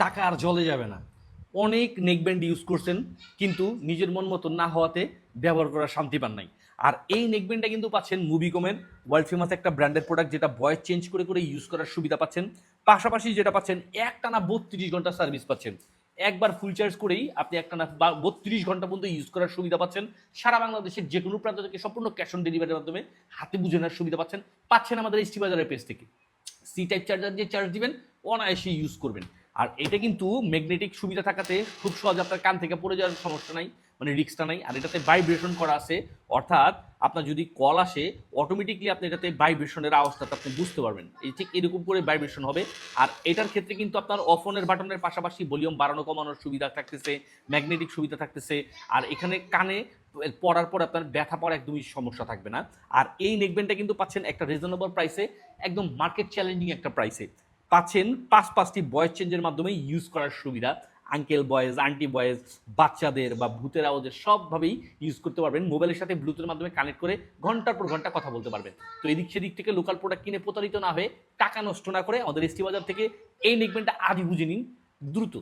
টাকা আর জলে যাবে না। অনেক নেকব্যান্ড ইউজ করছেন, কিন্তু নিজের মন মতো না হওয়াতে ব্যবহার করার শান্তি পান নাই। আর এই নেকব্যান্ডটা কিন্তু পাচ্ছেন মুভিকমের ওয়ার্ল্ড ফেমাস একটা ব্র্যান্ডের প্রোডাক্ট যেটা ভয়েস চেঞ্জ করে করে ইউজ করার সুবিধা পাচ্ছেন। পাশাপাশি যেটা পাচ্ছেন, একটানা বত্রিশ ঘণ্টা সার্ভিস পাচ্ছেন। একবার ফুল চার্জ করেই আপনি একটানা বত্রিশ ঘণ্টা পর্যন্ত ইউজ করার সুবিধা পাচ্ছেন। সারা বাংলাদেশের যে কোনো প্রান্ত থেকে সম্পূর্ণ ক্যাশ অন ডেলিভারির মাধ্যমে হাতে বুঝে নেওয়ার সুবিধা পাচ্ছেন। পাচ্ছেন আমাদের এসটি বাজারের পেজ থেকে। সি টাইপ চার্জার দিয়ে চার্জ দিবেন অনায়াসে ইউজ করবেন। আর এটা কিন্তু ম্যাগনেটিক সুবিধা থাকাতে খুব সহজে আপনার কান থেকে পড়ে যাওয়ার সমস্যা নাই মানে রিক্সটা নাই। আর এটাতে ভাইব্রেশন করা আছে, অর্থাৎ আপনার যদি কল আসে অটোমেটিকলি আপনি এটাতে ভাইব্রেশনের আওয়াজটা আপনি বুঝতে পারবেন। এই ঠিক এরকম করে ভাইব্রেশন হবে। আর এটার ক্ষেত্রে কিন্তু আপনার অফনের বাটনের পাশাপাশি ভলিউম বাড়ানো, কমানোর সুবিধা থাকতেছে ম্যাগনেটিক সুবিধা থাকতেছে। আর এখানে কানে পড়ার পর আপনার ব্যথা পড়া একদমই সমস্যা থাকবে না। আর এই নেকবেনটা কিন্তু পাচ্ছেন একটা রিজনেবল প্রাইসে একদম মার্কেট চ্যালেঞ্জিং একটা প্রাইসে পাচ্ছেন পাঁচ পাঁচটি বয়েস চেঞ্জের মাধ্যমে ইউজ করার সুবিধা। আঙ্কেল বয়েজ আন্টি বয়েজ বাচ্চাদের বা ভূতের আওয়াজের সবভাবেই ইউজ করতে পারবেন। মোবাইলের সাথে ব্লুটুথের মাধ্যমে কানেক্ট করে ঘণ্টার পর ঘণ্টা কথা বলতে পারবেন। তো এদিক সেদিক থেকে লোকাল প্রোডাক্ট কিনে প্রতারিত না হয়ে টাকা নষ্ট না করে আমাদের এসটি বাজার থেকে এই নেকমেন্টটা আজই বুঝে নিন। দ্রুত।